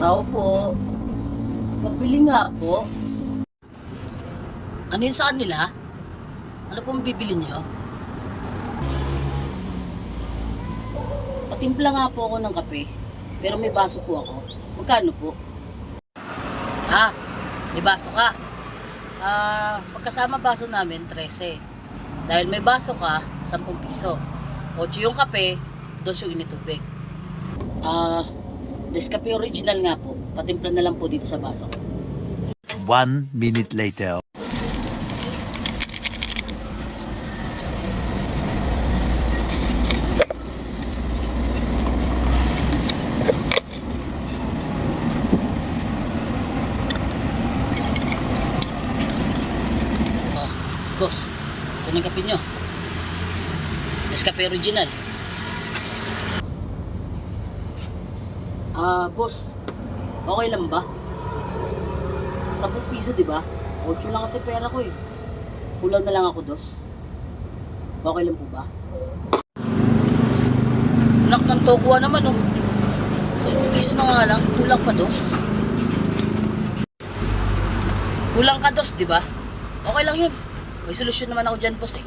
Tao po. Mabili nga po. Ano yun sa kanila? Ano pong bibili niyo? Patimpla nga po ako ng kape. Pero may baso po ako. Magkano po? Ah, may baso ka. Ah, pagkasama baso namin, 13. Dahil may baso ka, 10 piso. 8 yung kape, 2 yung initubig. Ah, Nescafe original nga po. Patimpla na lang po dito sa baso. One minute later. Oh, boss, ito yung kape nyo. Nescafe original. Ah, boss, okay lang ba? 10 piso, di ba? 8 lang kasi pera ko eh. Kulang na lang ako, dos. Okay lang po ba? Anak ng tokuha naman, oh. 10 piso na nga lang, kulang pa, dos. Kulang ka, dos, di ba? Okay lang yun. May solusyon naman ako dyan, boss eh.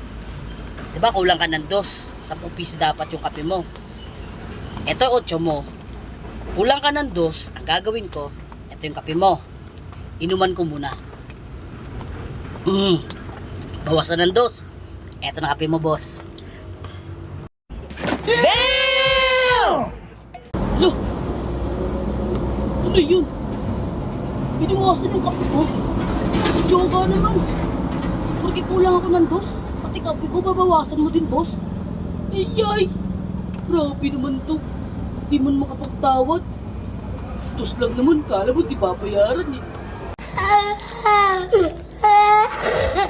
Di ba, kulang ka ng dos. 10 piso dapat yung kape mo. Ito, 8 mo. Kulang ka ng dos, ang gagawin ko, ito yung kape mo. Inuman ko muna. Mm. Bawasan ng dos. Ito na kape mo, boss. Damn! Lo! Ano yun? Biniwasan yung kape ko. Joga naman. Porque kulang ako ng dos. Pati kape ko, babawasan mo din, boss. Ay, ay. Grabe naman to di man makapagtawad. Tos lang naman, kala mo di babayaran eh.